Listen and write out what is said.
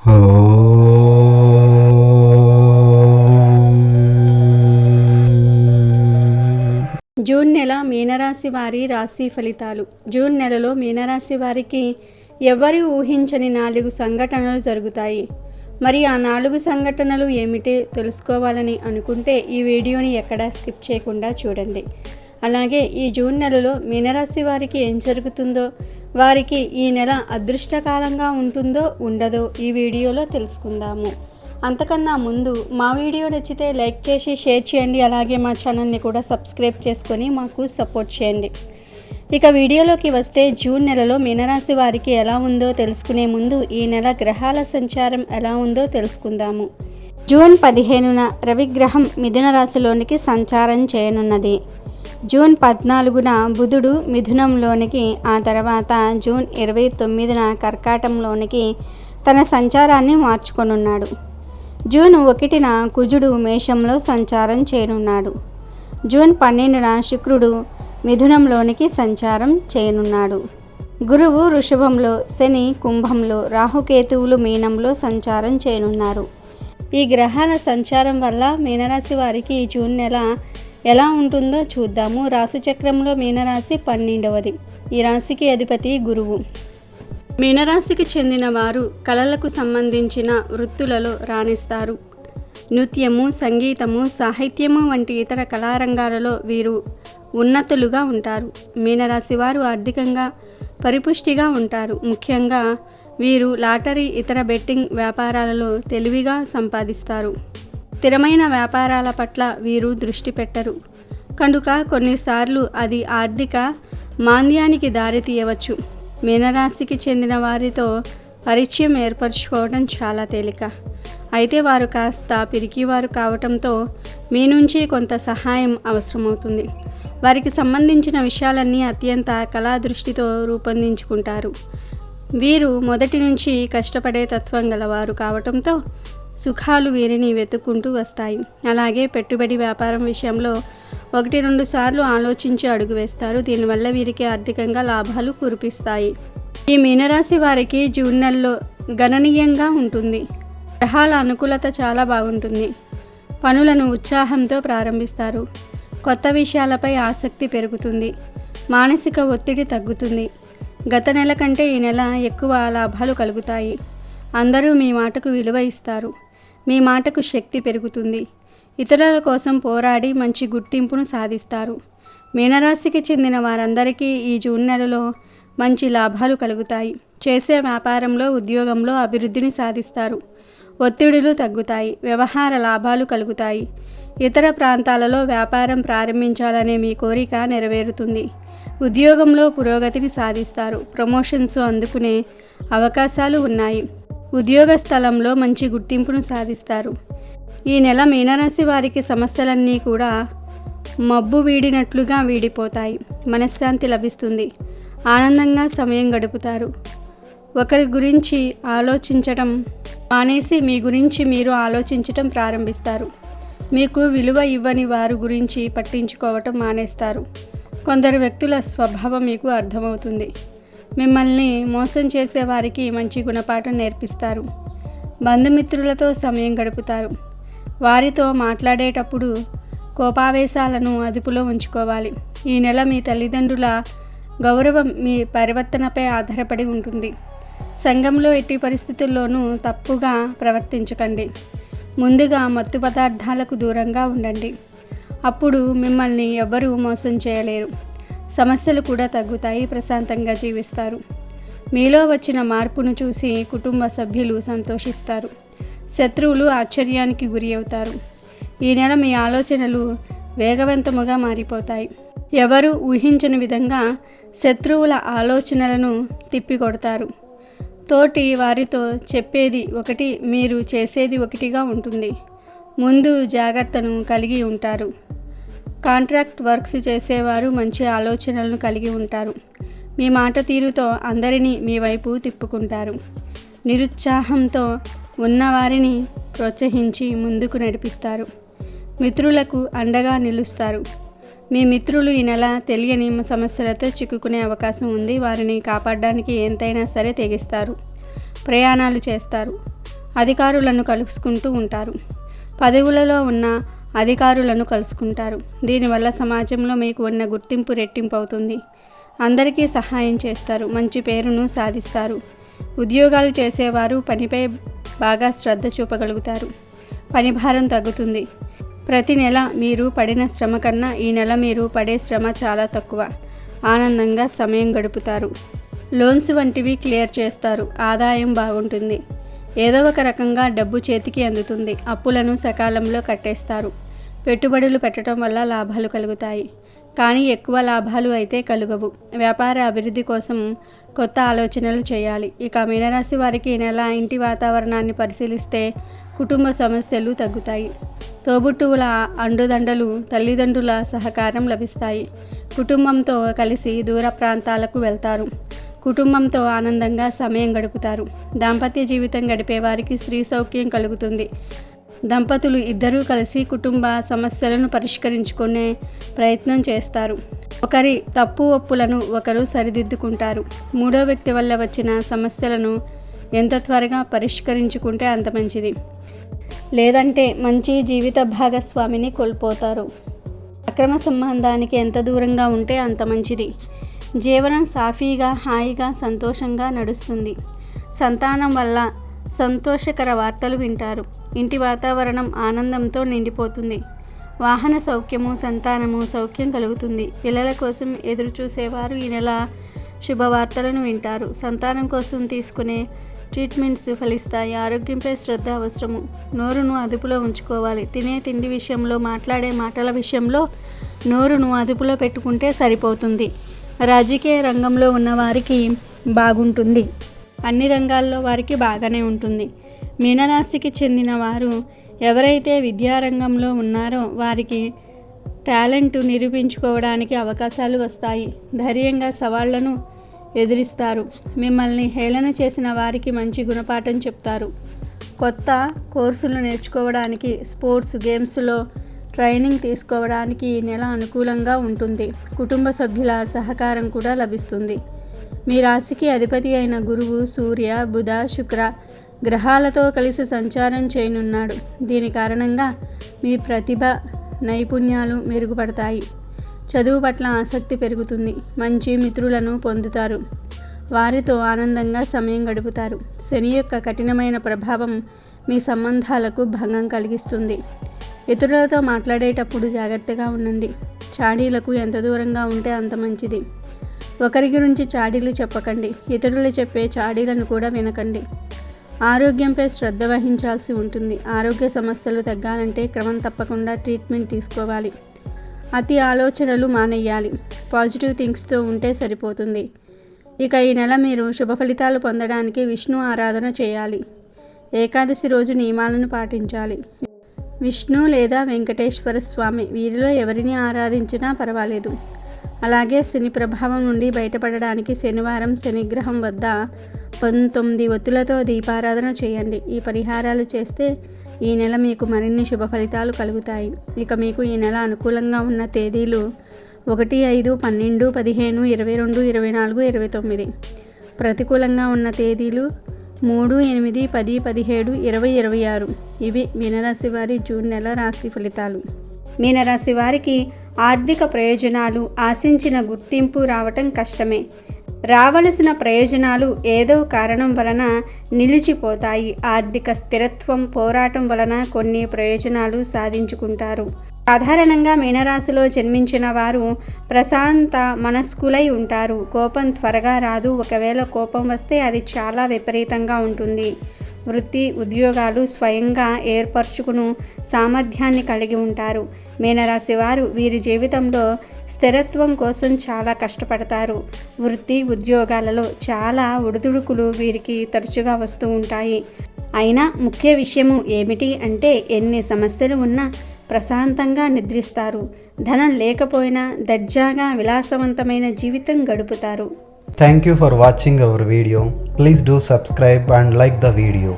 June నెల మీనరాశి వారి రాశి ఫలితాలు. జూన్ నెలలో మీనరాశి వారికి ఎవరు ఊహించని నాలుగు సంఘటనలు జరుగుతాయి. మరి ఆ నాలుగు సంఘటనలు ఏమిటి తెలుసుకోవాలని అనుకుంటే ఈ వీడియోని ఎక్కడా స్కిప్ చేయకుండా చూడండి. అలాగే ఈ జూన్ నెలలో మీనరాశి వారికి ఏం జరుగుతుందో వారికి ఈ నెల అదృష్టకాలంగా ఉంటుందో ఉండదో ఈ వీడియోలో తెలుసుకుందాము. అంతకన్నా ముందు మా వీడియో నచ్చితే లైక్ చేసి షేర్ చేయండి. అలాగే మా ఛానల్ని కూడా సబ్స్క్రైబ్ చేసుకొని మాకు సపోర్ట్ చేయండి. ఇక వీడియోలోకి వస్తే జూన్ నెలలో మీనరాశి వారికి ఎలా ఉందో తెలుసుకునే ముందు ఈ నెల గ్రహాల సంచారం ఎలా ఉందో తెలుసుకుందాము. జూన్ పదిహేనున రవిగ్రహం మిథున రాశిలోనికి సంచారం చేయనున్నది. జూన్ పద్నాలుగున బుధుడు మిథునంలోనికి ఆ తర్వాత జూన్ ఇరవై తొమ్మిదిన కర్కాటంలోనికి తన సంచారాన్ని మార్చుకొనున్నాడు. జూన్ ఒకటిన కుజుడు మేషంలో సంచారం చేయనున్నాడు. జూన్ పన్నెండున శుక్రుడు మిథునంలోనికి సంచారం చేయనున్నాడు. గురువు వృషభంలో శని కుంభంలో రాహుకేతువులు మీనంలో సంచారం చేయనున్నారు. ఈ గ్రహాల సంచారం వల్ల మీనరాశి వారికి జూన్ నెల ఎలా ఉంటుందో చూద్దాము. రాశిచక్రంలో మీనరాశి పన్నెండవది. ఈ రాశికి అధిపతి గురువు. మీనరాశికి చెందిన వారు కళలకు సంబంధించిన వృత్తులలో రాణిస్తారు. నృత్యము సంగీతము సాహిత్యము వంటి ఇతర కళారంగాలలో వీరు ఉన్నతులుగా ఉంటారు. మీనరాశి వారు ఆర్థికంగా పరిపుష్టిగా ఉంటారు. ముఖ్యంగా వీరు లాటరీ ఇతర బెట్టింగ్ వ్యాపారాలలో తెలివిగా సంపాదిస్తారు. స్థిరమైన వ్యాపారాల పట్ల వీరు దృష్టి పెట్టరు. కనుక కొన్నిసార్లు అది ఆర్థిక మాంద్యానికి దారితీయవచ్చు మీనరాశికి చెందిన వారితో పరిచయం ఏర్పరచుకోవడం చాలా తేలిక. అయితే వారు కాస్త పిరికివారు కావటంతో మీ నుంచి కొంత సహాయం అవసరమవుతుంది. వారికి సంబంధించిన విషయాలన్నీ అత్యంత కళా దృష్టితో రూపొందించుకుంటారు. వీరు మొదటి నుంచి కష్టపడే తత్వం గలవారు కావటంతో సుఖాలు వీరిని వెతుక్కుంటూ వస్తాయి. అలాగే పెట్టుబడి వ్యాపారం విషయంలో ఒకటి రెండు సార్లు ఆలోచించి అడుగు వేస్తారు. దీనివల్ల వీరికి ఆర్థికంగా లాభాలు కురిపిస్తాయి. ఈ మీనరాశి వారికి జూన్ నెలలో గణనీయంగా ఉంటుంది. గ్రహాల అనుకూలత చాలా బాగుంటుంది. పనులను ఉత్సాహంతో ప్రారంభిస్తారు. కొత్త విషయాలపై ఆసక్తి పెరుగుతుంది. మానసిక ఒత్తిడి తగ్గుతుంది. గత నెల కంటే ఈ నెల ఎక్కువ లాభాలు కలుగుతాయి. అందరూ మీ మాటకు విలువ ఇస్తారు. మీ మాటకు శక్తి పెరుగుతుంది. ఇతరుల కోసం పోరాడి మంచి గుర్తింపును సాధిస్తారు. మీనరాశికి చెందిన వారందరికీ ఈ జూన్ నెలలో మంచి లాభాలు కలుగుతాయి. చేసే వ్యాపారంలో ఉద్యోగంలో అభివృద్ధిని సాధిస్తారు. ఒత్తిడులు తగ్గుతాయి. వ్యవహార లాభాలు కలుగుతాయి. ఇతర ప్రాంతాలలో వ్యాపారం ప్రారంభించాలనే మీ కోరిక నెరవేరుతుంది. ఉద్యోగంలో పురోగతిని సాధిస్తారు. ప్రమోషన్స్ అందుకునే అవకాశాలు ఉన్నాయి. ఉద్యోగ స్థలంలో మంచి గుర్తింపును సాధిస్తారు. ఈ నెల మీనరాశి వారికి సమస్యలన్నీ కూడా మబ్బు వీడినట్లుగా వీడిపోతాయి. మనశ్శాంతి లభిస్తుంది. ఆనందంగా సమయం గడుపుతారు. ఒకరి గురించి ఆలోచించటం మానేసి మీ గురించి మీరు ఆలోచించటం ప్రారంభిస్తారు. మీకు విలువ ఇవ్వని వారి గురించి పట్టించుకోవటం మానేస్తారు. కొందరు వ్యక్తుల స్వభావం మీకు అర్థమవుతుంది. మిమ్మల్ని మోసం చేసే వారికి మంచి గుణపాఠం నేర్పిస్తారు. బంధుమిత్రులతో సమయం గడుపుతారు. వారితో మాట్లాడేటప్పుడు కోపావేశాలను అదుపులో ఉంచుకోవాలి. ఈ నెల మీ తల్లిదండ్రుల గౌరవం మీ పరివర్తనపై ఆధారపడి ఉంటుంది. సంఘంలో ఎట్టి పరిస్థితుల్లోనూ తప్పుగా ప్రవర్తించకండి. ముందుగా మత్తు పదార్థాలకు దూరంగా ఉండండి. అప్పుడు మిమ్మల్ని ఎవ్వరూ మోసం చేయలేరు. సమస్యలు కూడా తగ్గుతాయి ప్రశాంతంగా జీవిస్తారు. మీలో వచ్చిన మార్పును చూసి కుటుంబ సభ్యులు సంతోషిస్తారు. శత్రువులు ఆశ్చర్యానికి గురి అవుతారు. ఈ నెల మీ ఆలోచనలు వేగవంతముగా మారిపోతాయి. ఎవరు ఊహించని విధంగా శత్రువుల ఆలోచనలను తిప్పికొడతారు. తోటి వారితో చెప్పేది ఒకటి మీరు చేసేది ఒకటిగా ఉంటుంది. ముందు జాగ్రత్తను కలిగి ఉంటారు. కాంట్రాక్ట్ వర్క్స్ చేసేవారు మంచి ఆలోచనలను కలిగి ఉంటారు. మీ మాట తీరుతో అందరినీ మీ వైపు తిప్పుకుంటారు. నిరుత్సాహంతో ఉన్నవారిని ప్రోత్సహించి ముందుకు నడిపిస్తారు. మిత్రులకు అండగా నిలుస్తారు. మీ మిత్రులు ఈ నెల తెలియని సమస్యలతో చిక్కుకునే అవకాశం ఉంది. వారిని కాపాడడానికి ఎంతైనా సరే తెగిస్తారు. ప్రయాణాలు చేస్తారు. అధికారులను కలుసుకుంటూ ఉంటారు. పదవులలో ఉన్న అధికారులను కలుసుకుంటారు. దీనివల్ల సమాజంలో మీకు ఉన్న గుర్తింపు రెట్టింపు అవుతుంది. అందరికీ సహాయం చేస్తారు. మంచి పేరును సాధిస్తారు. ఉద్యోగాలు చేసేవారు పనిపై బాగా శ్రద్ధ చూపగలుగుతారు. పని భారం తగ్గుతుంది. ప్రతి నెల మీరు పడిన శ్రమ కన్నా ఈ నెల మీరు పడే శ్రమ చాలా తక్కువ. ఆనందంగా సమయం గడుపుతారు. లోన్స్ వంటివి క్లియర్ చేస్తారు. ఆదాయం బాగుంటుంది. ఏదో ఒక రకంగా డబ్బు చేతికి అందుతుంది. అప్పులను సకాలంలో కట్టేస్తారు. పెట్టుబడులు పెట్టడం వల్ల లాభాలు కలుగుతాయి. కానీ ఎక్కువ లాభాలు అయితే కలుగవు. వ్యాపార అభివృద్ధి కోసం కొత్త ఆలోచనలు చేయాలి. ఇక మీనరాశి వారికి ఈ నెల ఇంటి వాతావరణాన్ని పరిశీలిస్తే కుటుంబ సమస్యలు తగ్గుతాయి. తోబుట్టువుల అండుదండలు తల్లిదండ్రుల సహకారం లభిస్తాయి. కుటుంబంతో కలిసి దూర ప్రాంతాలకు వెళ్తారు. కుటుంబంతో ఆనందంగా సమయం గడుపుతారు. దాంపత్య జీవితం గడిపే వారికి స్త్రీ సౌఖ్యం కలుగుతుంది. దంపతులు ఇద్దరూ కలిసి కుటుంబ సమస్యలను పరిష్కరించుకునే ప్రయత్నం చేస్తారు. ఒకరి తప్పు ఒప్పులను ఒకరు సరిదిద్దుకుంటారు. మూడో వ్యక్తి వల్ల వచ్చిన సమస్యలను ఎంత త్వరగా పరిష్కరించుకుంటే అంత మంచిది. లేదంటే మంచి జీవిత భాగస్వామిని కోల్పోతారు. అక్రమ సంబంధానికి ఎంత దూరంగా ఉంటే అంత మంచిది. జీవనం సాఫీగా హాయిగా సంతోషంగా నడుస్తుంది. సంతానం వల్ల సంతోషకర వార్తలు వింటారు. ఇంటి వాతావరణం ఆనందంతో నిండిపోతుంది. వాహన సౌఖ్యము సంతానము సౌఖ్యం కలుగుతుంది. పిల్లల కోసం ఎదురు చూసేవారు ఈ నెల శుభవార్తలను వింటారు. సంతానం కోసం తీసుకునే ట్రీట్మెంట్స్ ఫలిస్తాయి. ఆరోగ్యంపై శ్రద్ధ అవసరము. నోరును అదుపులో ఉంచుకోవాలి. తినే తిండి విషయంలో మాట్లాడే మాటల విషయంలో నోరును అదుపులో పెట్టుకుంటే సరిపోతుంది. రాజకీయ రంగంలో ఉన్న వారికి బాగుంటుంది. అన్ని రంగాల్లో వారికి బాగానే ఉంటుంది. మీనరాశికి చెందిన వారు ఎవరైతే విద్యారంగంలో ఉన్నారో వారికి టాలెంట్ నిరూపించుకోవడానికి అవకాశాలు వస్తాయి. ధైర్యంగా సవాళ్ళను ఎదిరిస్తారు. మిమ్మల్ని హేళన చేసిన వారికి మంచి గుణపాఠం చెప్తారు. కొత్త కోర్సులు నేర్చుకోవడానికి స్పోర్ట్స్ గేమ్స్లో ట్రైనింగ్ తీసుకోవడానికి ఈ నెల అనుకూలంగా ఉంటుంది. కుటుంబ సభ్యుల సహకారం కూడా లభిస్తుంది. మీ రాశికి అధిపతి అయిన గురువు సూర్య బుధ శుక్ర గ్రహాలతో కలిసి సంచారం చేయనున్నాడు. దీని కారణంగా మీ ప్రతిభ నైపుణ్యాలు మెరుగుపడతాయి. చదువు పట్ల ఆసక్తి పెరుగుతుంది. మంచి మిత్రులను పొందుతారు. వారితో ఆనందంగా సమయం గడుపుతారు. శని యొక్క కఠినమైన ప్రభావం మీ సంబంధాలకు భంగం కలిగిస్తుంది. ఇతరులతో మాట్లాడేటప్పుడు జాగ్రత్తగా ఉండండి. చాడీలకు ఎంత దూరంగా ఉంటే అంత మంచిది. ఒకరి గురించి చాడీలు చెప్పకండి. ఇతరులు చెప్పే చాడీలను కూడా వినకండి. ఆరోగ్యంపై శ్రద్ధ వహించాల్సి ఉంటుంది. ఆరోగ్య సమస్యలు తగ్గాలంటే క్రమం తప్పకుండా ట్రీట్మెంట్ తీసుకోవాలి. అతి ఆలోచనలు మానేయాలి. పాజిటివ్ థింగ్స్తో ఉంటే సరిపోతుంది. ఇక ఈ నెల మీరు శుభ ఫలితాలు పొందడానికి విష్ణు ఆరాధన చేయాలి. ఏకాదశి రోజు నియమాలను పాటించాలి. విష్ణు లేదా వెంకటేశ్వర స్వామి వీరిలో ఎవరిని ఆరాధించినా పర్వాలేదు. అలాగే శని ప్రభావం నుండి బయటపడడానికి శనివారం శనిగ్రహం వద్ద పంతొమ్మిది ఒత్తులతో దీపారాధన చేయండి. ఈ పరిహారాలు చేస్తే ఈ నెల మీకు మరిన్ని శుభ ఫలితాలు కలుగుతాయి. ఇక మీకు ఈ నెల అనుకూలంగా ఉన్న తేదీలు ఒకటి ఐదు పన్నెండు పదిహేను ఇరవై రెండు ఇరవై నాలుగు ఇరవై తొమ్మిది. ప్రతికూలంగా ఉన్న తేదీలు మూడు ఎనిమిది పది పదిహేడు ఇరవై ఇరవై ఆరు. ఇవి మీనరాశి వారి జూన్ నెల రాశి ఫలితాలు. మీనరాశి వారికి ఆర్థిక ప్రయోజనాలు ఆశించిన గుర్తింపు రావటం కష్టమే. రావలసిన ప్రయోజనాలు ఏదో కారణం వలన నిలిచిపోతాయి. ఆర్థిక స్థిరత్వం పోరాటం వలన కొన్ని ప్రయోజనాలు సాధించుకుంటారు. సాధారణంగా మీనరాశిలో జన్మించిన వారు ప్రశాంత మనస్కులై ఉంటారు. కోపం త్వరగా రాదు. ఒకవేళ కోపం వస్తే అది చాలా విపరీతంగా ఉంటుంది. వృత్తి ఉద్యోగాలు స్వయంగా ఏర్పరచుకును సామర్థ్యాన్ని కలిగి ఉంటారు. మీనరాశి వారు వీరి జీవితంలో స్థిరత్వం కోసం చాలా కష్టపడతారు. వృత్తి ఉద్యోగాలలో చాలా ఉడుదుడుకులు వీరికి తరచుగా వస్తూ ఉంటాయి. అయినా ముఖ్య విషయము ఏమిటి అంటే ఎన్ని సమస్యలు ఉన్నా ప్రశాంతంగా నిద్రిస్తారు. ధనం లేకపోయినా దర్జాగా విలాసవంతమైన జీవితం గడుపుతారు. Thank you for watching our video please do subscribe and like the video